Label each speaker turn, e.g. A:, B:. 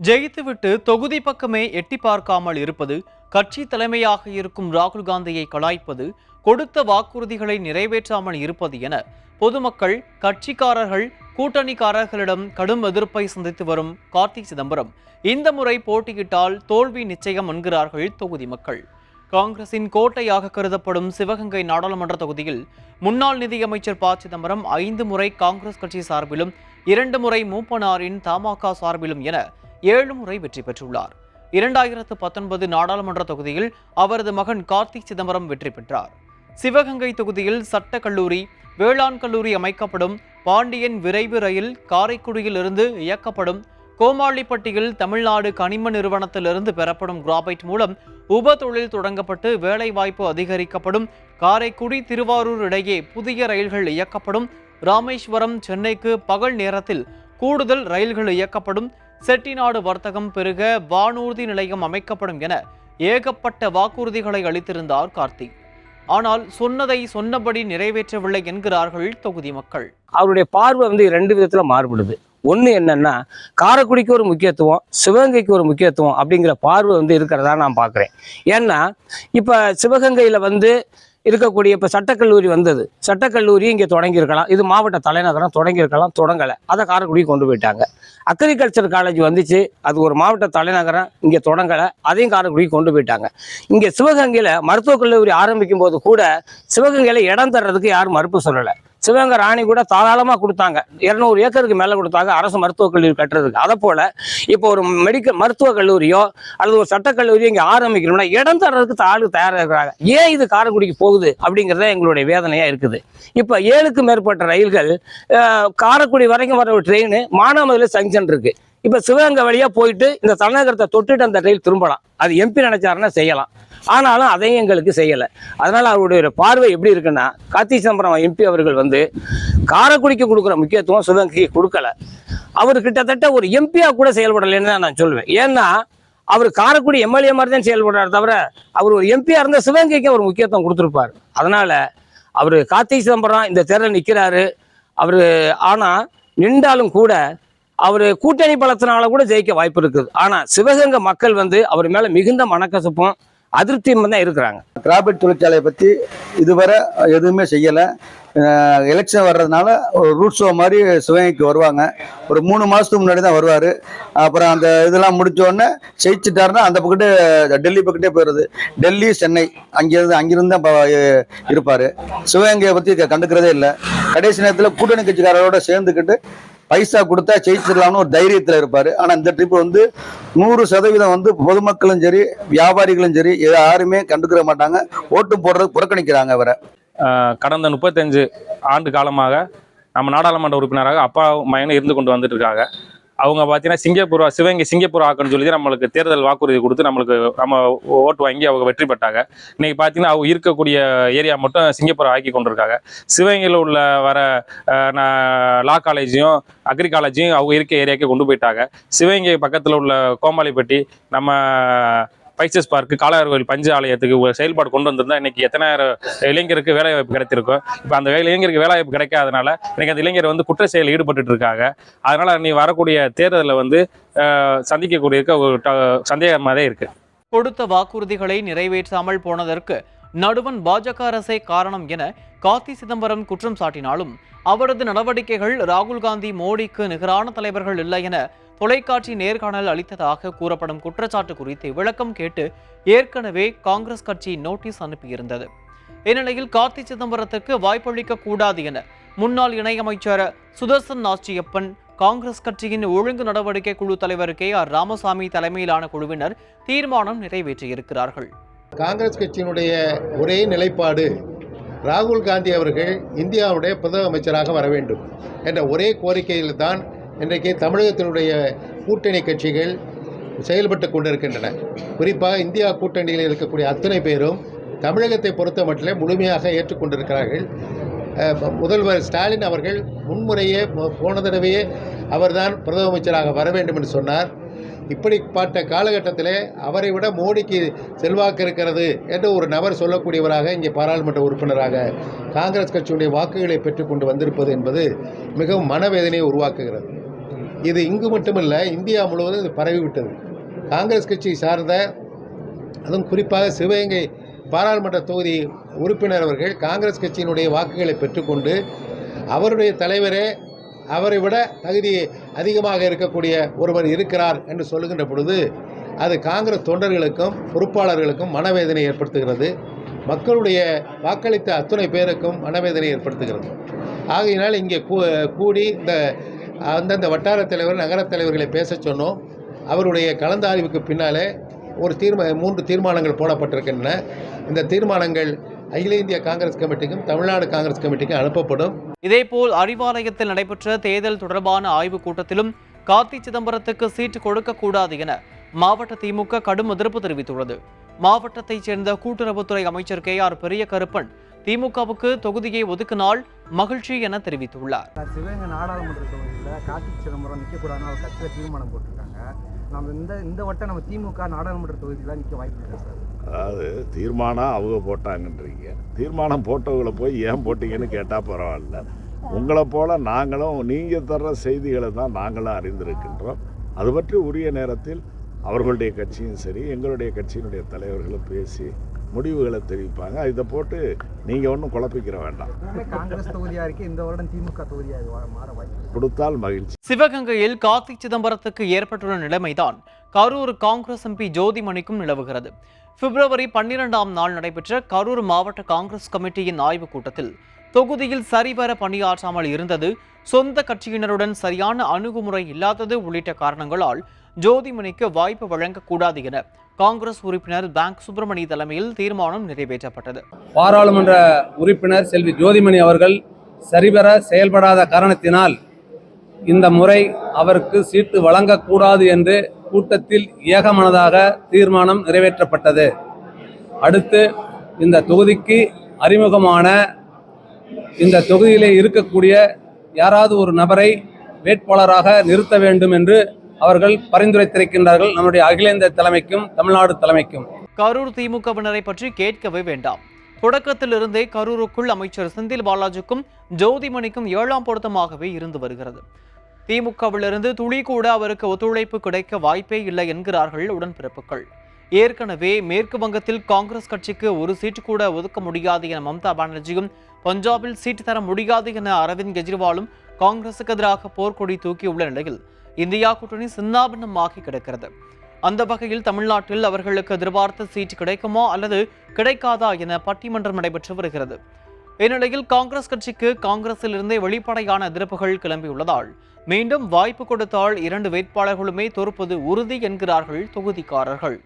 A: ஜெயித்துவிட்டு தொகுதி பக்கமே எட்டி பார்க்காமல் இருப்பது கட்சி தலைமையாக இருக்கும் ராகுல் காந்தியை கலாய்ப்பது கொடுத்த வாக்குறுதிகளை நிறைவேற்றாமல் இருப்பது என பொதுமக்கள் கட்சிக்காரர்கள் கூட்டணிக்காரர்களிடம் கடும் எதிர்ப்பை சந்தித்து வரும் கார்த்தி சிதம்பரம். இந்த முறை போட்டியிட்டால் தோல்வி நிச்சயம் என்கிறார்கள் தொகுதி மக்கள். காங்கிரசின் கோட்டையாக கருதப்படும் சிவகங்கை நாடாளுமன்ற தொகுதியில் முன்னாள் நிதியமைச்சர் ப. சிதம்பரம் ஐந்து முறை காங்கிரஸ் கட்சி சார்பிலும் இரண்டு முறை மூப்பனாரின் தமாக சார்பிலும் என ஏழு முறை வெற்றி பெற்றுள்ளார். இரண்டாயிரத்து பத்தொன்பது நாடாளுமன்ற தொகுதியில் அவரது மகன் கார்த்திக் சிதம்பரம் வெற்றி பெற்றார். சிவகங்கை தொகுதியில் சட்ட கல்லூரி வேளாண் கல்லூரி அமைக்கப்படும் பாண்டியன் விரைவு ரயில் காரைக்குடியில் இருந்து இயக்கப்படும் கோமாளிப்பட்டியில் தமிழ்நாடு கனிம நிறுவனத்திலிருந்து பெறப்படும் கிராபைட் மூலம் உப தொழில் தொடங்கப்பட்டு வேலைவாய்ப்பு அதிகரிக்கப்படும் காரைக்குடி திருவாரூர் இடையே புதிய ரயில்கள் இயக்கப்படும் ராமேஸ்வரம் சென்னைக்கு பகல் நேரத்தில் கூடுதல் ரயில்கள் இயக்கப்படும் செட்டிநாடு வர்த்தகம் பெருக வானூர்தி நிலையம் அமைக்கப்படும் என ஏகப்பட்ட வாக்குறுதிகளை அளித்திருந்தார் கார்த்திக் ஆனால் சொன்னதை சொன்னபடி நிறைவேற்றவில்லை என்கிறார்கள் தொகுதி மக்கள்.
B: அவருடைய பார்வை வந்து ரெண்டு விதத்தில் மாறுபடுது. ஒன்று என்னன்னா காரைக்குடிக்கு ஒரு முக்கியத்துவம் சிவகங்கைக்கு ஒரு முக்கியத்துவம் அப்படிங்கிற பார்வை வந்து இருக்கிறதா நான் பார்க்குறேன். ஏன்னா இப்போ சிவகங்கையில் வந்து இருக்கக்கூடிய இப்போ சட்டக்கல்லூரி வந்தது. சட்டக்கல்லூரி இங்கே தொடங்கியிருக்கலாம். இது மாவட்ட தலைநகரம் தொடங்கியிருக்கலாம் தொடங்கலை. அதை காரைக்குடிக்கு கொண்டு போயிட்டாங்க. அக்ரிகல்ச்சர் காலேஜ் வந்துச்சு. அது ஒரு மாவட்ட தலைநகரம். இங்கே தொடங்கலை. அதையும் காரைக்குடிக்கு கொண்டு போயிட்டாங்க. இங்கே சிவகங்கையில் மருத்துவக் கல்லூரி ஆரம்பிக்கும் போது கூட சிவகங்கையில் இடம் தர்றதுக்கு யாரும் மறுப்பு சொல்லலை. சிவகங்கை ராணி கூட தாராளமாக கொடுத்தாங்க. இரநூறு ஏக்கருக்கு மேலே கொடுத்தாங்க அரசு மருத்துவக் கல்லூரி கட்டுறதுக்கு. அதை போல் இப்போ ஒரு மெடிக்கல் மருத்துவக் கல்லூரியோ அல்லது ஒரு சட்டக் கல்லூரியோ இங்கே ஆரம்பிக்கணும்னா இடம் தர்றதுக்கு ஆளு தயாராக இருக்கிறாங்க. ஏன் இது காரைக்குடிக்கு போகுது அப்படிங்கிறத எங்களுடைய வேதனையாக இருக்குது. இப்போ ஏழுக்கு மேற்பட்ட ரயில்கள் காரைக்குடி வரைக்கும் வர ஒரு ட்ரெயின் மானாமதுல ஜங்ஷன் இருக்குது இப்போ சிவகங்கை வழியாக போயிட்டு இந்த தலைநகரத்தை தொட்டுட்டு அந்த ரயில் திரும்பலாம். அது எம்பி நினைச்சாருன்னா செய்யலாம். ஆனாலும் அதையும் எங்களுக்கு செய்யலை. அதனால் அவருடைய பார்வை எப்படி இருக்குன்னா கார்த்தி சிதம்பரம் எம்பி அவர்கள் வந்து காரைக்குடிக்கு கொடுக்குற முக்கியத்துவம் சிவகங்கைக்கு கொடுக்கல. அவர் கிட்டத்தட்ட ஒரு எம்பியா கூட செயல்படலைன்னு தான் நான் சொல்லுவேன் ஏன்னா அவர் காரைக்குடி எம்எல்ஏ மாதிரி தான் செயல்படுறாரு தவிர அவர் ஒரு எம்பியா இருந்த சிவகங்கைக்கு அவர் முக்கியத்துவம் கொடுத்துருப்பார். அதனால அவர் கார்த்திக் சிதம்பரம் இந்த தேர்தல் நிற்கிறாரு அவர் ஆனால் நின்றாலும் கூட அவர் கூட்டணி பலத்தினால கூட ஜெயிக்க வாய்ப்பு இருக்குது. ஆனால் சிவகங்கை மக்கள் வந்து அவர் மேலே மிகுந்த மனக்கசப்பும் அதிருப்தியும் தான் இருக்கிறாங்க.
C: கிராபைட் தொழிற்சாலையை பற்றி இதுவரை எதுவுமே செய்யலை. எலெக்ஷன் வர்றதுனால ஒரு ரூட் ஷோ மாதிரி சிவகங்கைக்கு வருவாங்க. ஒரு மூணு மாதத்துக்கு முன்னாடி தான் வருவார். அப்புறம் அந்த இதெல்லாம் முடித்தோடனே ஜெயிச்சிட்டாருன்னா அந்த பக்கத்து டெல்லி பக்கத்தே போயிடுது டெல்லி சென்னை அங்கேருந்து அங்கிருந்து தான் இருப்பார். சிவகங்கையை பற்றி கண்டுக்கிறதே இல்லை. கடைசி நேரத்தில் கூட்டணி கட்சிக்காரரோட சேர்ந்துக்கிட்டு பைசா கொடுத்தா ஜெயிச்சிடலாம்னு ஒரு தைரியத்தில் இருப்பார். ஆனால் இந்த ட்ரிப் வந்து நூறு சதவீதம் வந்து பொதுமக்களும் சரி வியாபாரிகளும் சரி யாருமே கண்டுக்கிற மாட்டாங்க. ஓட்டு போடுறது புறக்கணிக்கிறாங்க அவரை.
D: கடந்த முப்பத்தஞ்சு ஆண்டு காலமாக நம்ம நாடாளுமன்ற உறுப்பினராக அப்பா மகனும் இருந்து கொண்டு வந்துட்டு இருக்காங்க. அவங்க பார்த்தீங்கன்னா சிங்கப்பூர் சிவகங்கை சிங்கப்பூர் ஆக்குன்னு சொல்லி நம்மளுக்கு தேர்தல் வாக்குறுதி கொடுத்து நம்மளுக்கு நம்ம ஓட்டு வாங்கி அவங்க வெற்றி பெற்றாங்க. இன்னைக்கு பார்த்தீங்கன்னா அவங்க இருக்கக்கூடிய ஏரியா மட்டும் சிங்கப்பூர் ஆக்கி கொண்டிருக்காங்க. சிவகங்கையில் உள்ள வர ஆஹ், லா காலேஜையும் அக்ரி காலேஜையும் அவங்க இருக்க ஏரியாவுக்கு கொண்டு போயிட்டாங்க. சிவகங்கை பக்கத்தில் உள்ள கோமாளிப்பட்டி நம்ம பைசஸ் பார்க்கு காளையார் கோயில் பஞ்சு ஆலயத்துக்கு ஒரு செயல்பாடு கொண்டு வந்திருந்தா இன்னைக்கு எத்தனாயிரம் இளைஞருக்கு வேலை வாய்ப்பு கிடைத்திருக்கும்? இப்போ அந்த வேலை இளைஞருக்கு வேலைவாய்ப்பு கிடைக்காதனால இன்னைக்கு அந்த இளைஞர் வந்து குற்ற செயலில் ஈடுபட்டு இருக்காங்க அதனால நீ வரக்கூடிய தேர்தலில் வந்து சந்திக்கக்கூடிய ஒரு ட- சந்தேகமாக தான் இருக்கு.
A: கொடுத்த வாக்குறுதிகளை நிறைவேற்றாமல் போனதற்கு நடுவன் பாஜக அரசே காரணம் என கார்த்தி சிதம்பரம் குற்றம் சாட்டினாலும் அவரது நடவடிக்கைகள் ராகுல் காந்தி மோடிக்கு நிகரான தலைவர்கள் இல்லை என தொலைக்காட்சி நேர்காணல் அளித்ததாக கூறப்படும் குற்றச்சாட்டு குறித்து விளக்கம் கேட்டு ஏற்கனவே காங்கிரஸ் கட்சி நோட்டீஸ் அனுப்பியிருந்தது. இந்நிலையில் கார்த்தி சிதம்பரத்திற்கு வாய்ப்பளிக்க கூடாது என முன்னாள் இணையமைச்சர் சுதர்சன் நாச்சியப்பன் காங்கிரஸ் கட்சியின் ஒழுங்கு நடவடிக்கை குழு தலைவர் கே ஆர் ராமசாமி தலைமையிலான குழுவினர் தீர்மானம் நிறைவேற்றியிருக்கிறார்கள்.
E: காங்கிரஸ் கட்சியினுடைய ஒரே நிலைப்பாடு ராகுல் காந்தி அவர்கள் இந்தியாவுடைய பிரதம அமைச்சராக வர வேண்டும் என்ற ஒரே கோரிக்கையில் தான் இன்றைக்கு தமிழகத்தினுடைய கூட்டணி கட்சிகள் செயல்பட்டு கொண்டிருக்கின்றன. குறிப்பாக இந்தியா கூட்டணியில் இருக்கக்கூடிய அத்தனை பேரும் தமிழகத்தை பொறுத்த மட்டிலே முழுமையாக ஏற்றுக்கொண்டிருக்கிறார்கள் முதல்வர் ஸ்டாலின் அவர்கள் முன்முறையே போ- போன தடவையே அவர்தான் பிரதம அமைச்சராக வர வேண்டும் என்று சொன்னார். இப்படிப்பட்ட காலகட்டத்திலே அவரை விட மோடிக்கு செல்வாக்கு இருக்கிறது என்று ஒரு நபர் சொல்லக்கூடியவராக இங்கே பாராளுமன்ற உறுப்பினராக காங்கிரஸ் கட்சியுடைய வாக்குகளை பெற்றுக்கொண்டு வந்திருப்பது என்பது மிகவும் மனவேதனையை உருவாக்குகிறது. இது இங்கு மட்டுமல்ல இந்தியா முழுவதும் இது பரவிவிட்டது. காங்கிரஸ் கட்சி சார்ந்த அதுவும் குறிப்பாக சிவகங்கை பாராளுமன்ற தொகுதி உறுப்பினர் அவர்கள் காங்கிரஸ் கட்சியினுடைய வாக்குகளை பெற்றுக்கொண்டு அவருடைய தலைவரே அவரை விட தகுதி அதிகமாக இருக்கக்கூடிய ஒருவர் இருக்கிறார் என்று சொல்லுகின்ற பொழுது அது காங்கிரஸ் தொண்டர்களுக்கும் பொறுப்பாளர்களுக்கும் மனவேதனை ஏற்படுத்துகிறது. மக்களுடைய வாக்களித்த அத்துணை பேருக்கும் மனவேதனை ஏற்படுத்துகிறது. ஆகையினால் இங்கே கூ- கூடி இந்த அந்தந்த வட்டார தலைவர் நகரத் தலைவர்களை பேச சொன்னோம். அவருடைய கலந்தாய்வுக்கு பின்னாலே ஒரு தீர்மா மூன்று தீர்மானங்கள் போடப்பட்டிருக்கின்றன. இந்த தீர்மானங்கள் அகில இந்திய காங்கிரஸ் கமிட்டிக்கும் தமிழ்நாடு காங்கிரஸ் கமிட்டிக்கும் அனுப்பப்படும்.
A: இதேபோல் அறிவாலயத்தில் நடைபெற்ற தேர்தல் தொடர்பான ஆய்வுக் கூட்டத்திலும் கார்த்தி சிதம்பரத்துக்கு சீட்டு கொடுக்கக்கூடாது என மாவட்ட திமுக கடும் எதிர்ப்பு தெரிவித்துள்ளது. மாவட்டத்தைச் சேர்ந்த கூட்டுறவுத்துறை அமைச்சர் கே ஆர் பெரிய கருப்பன் திமுகவுக்கு தொகுதியை ஒதுக்கினால் மகிழ்ச்சி என தெரிவித்துள்ளார்.
F: சிவகங்கை நாடாளுமன்ற தொகுதியில் கார்த்தி சிதம்பரம் நிற்கக்கூடாதுன்னு அவர் கட்சியில் தீர்மானம் போட்டிருக்காங்க. நம்ம இந்த இந்த வட்டம் நம்ம திமுக நாடாளுமன்ற தொகுதியில் நிற்க வாய்ப்பு இல்லை சார்.
G: அதாவது தீர்மானம் அவங்க போட்டாங்கன்றீங்க. தீர்மானம் போட்டவங்களை போய் ஏன் போட்டீங்கன்னு கேட்டால் பரவாயில்ல. உங்களை போல நாங்களும் நீங்கள் தர்ற செய்திகளை தான் நாங்களும் அறிந்திருக்கின்றோம். அது பற்றி உரிய நேரத்தில் அவர்களுடைய கட்சியும் சரி எங்களுடைய கட்சியினுடைய தலைவர்களும் பேசி முடிவுகளை தெரிவிப்பாங்க. இதை போட்டு நீங்கள் ஒன்றும் குழப்பிக்கிற வேண்டாம்.
F: காங்கிரஸ் தொகுதியாக இருக்கு. இந்த வருடம் திமுக தொகுதியாக மாற.
G: கொடுத்தால் மகிழ்ச்சி.
A: சிவகங்கையில் கார்த்தி சிதம்பரத்துக்கு ஏற்பட்டுள்ள நிலைமைதான் கரூர் காங்கிரஸ் எம்பி ஜோதிமணிக்கும் நிலவுகிறது. பிப்ரவரி பன்னிரெண்டாம் நாள் நடைபெற்ற கரூர் மாவட்ட காங்கிரஸ் கமிட்டியின் ஆய்வுக் கூட்டத்தில் தொகுதியில் சரிவர பணியாற்றாமல் இருந்தது சொந்த கட்சியினருடன் சரியான அணுகுமுறை இல்லாதது உள்ளிட்ட காரணங்களால் ஜோதிமணிக்கு வாய்ப்பு வழங்கக்கூடாது என காங்கிரஸ் உறுப்பினர் பேங்க் சுப்பிரமணி தலைமையில் தீர்மானம் நிறைவேற்றப்பட்டது.
H: பாராளுமன்ற உறுப்பினர் செல்வி ஜோதிமணி அவர்கள் சரிவர செயல்படாத காரணத்தினால் இந்த முறை அவருக்கு சீட்டு வழங்கக்கூடாது என்று கூட்டத்தில் ஏகமனதாக தீர்மானம் நிறைவேற்றப்பட்டது. அடுத்து இந்த தொகுதிக்கு அறிமுகமான இந்த தொகுதியிலே இருக்கக்கூடிய யாராவது ஒரு நபரை வேட்பாளராக நிறுத்த வேண்டும் என்று அவர்கள் பரிந்துரைத்திருக்கின்றார்கள் நம்முடைய அகில இந்திய தலைமைக்கும் தமிழ்நாடு தலைமைக்கும்.
A: கரூர் திமுகவினரை பற்றி கேட்கவே வேண்டாம். தொடக்கத்திலிருந்தே கரூருக்குள் அமைச்சர் செந்தில் பாலாஜிக்கும் ஜோதிமணிக்கும் ஏழாம் பொருத்தமாகவே இருந்து வருகிறது. திமுகவிலிருந்து துளி கூட அவருக்கு ஒத்துழைப்பு கிடைக்க வாய்ப்பே இல்லை என்கிறார்கள் உடன்பிறப்புகள். ஏற்கனவே மேற்கு வங்கத்தில் காங்கிரஸ் கட்சிக்கு ஒரு சீட்டு கூட ஒதுக்க முடியாது என மம்தா பானர்ஜியும் பஞ்சாபில் சீட்டு தர முடியாது என அரவிந்த் கெஜ்ரிவாலும் காங்கிரசுக்கு எதிராக போர்க்கொடி தூக்கியுள்ள நிலையில் இந்தியா கூட்டணி சின்னாபின்னமாகி கிடக்கிறது. அந்த வகையில் தமிழ்நாட்டில் அவர்களுக்கு எதிர்பார்த்த சீட் கிடைக்குமா அல்லது கிடைக்காதா என பட்டிமன்றம் நடைபெற்று வருகிறது. இந்நிலையில் காங்கிரஸ் கட்சிக்கு காங்கிரஸில் இருந்தே வெளிப்படையான எதிர்ப்புகள் கிளம்பியுள்ளதால் மீண்டும் வாய்ப்பு கொடுத்தால் இரண்டு வேட்பாளர்களுமே தோற்பது உறுதி என்கிறார்கள் தொகுதிக்காரர்கள்.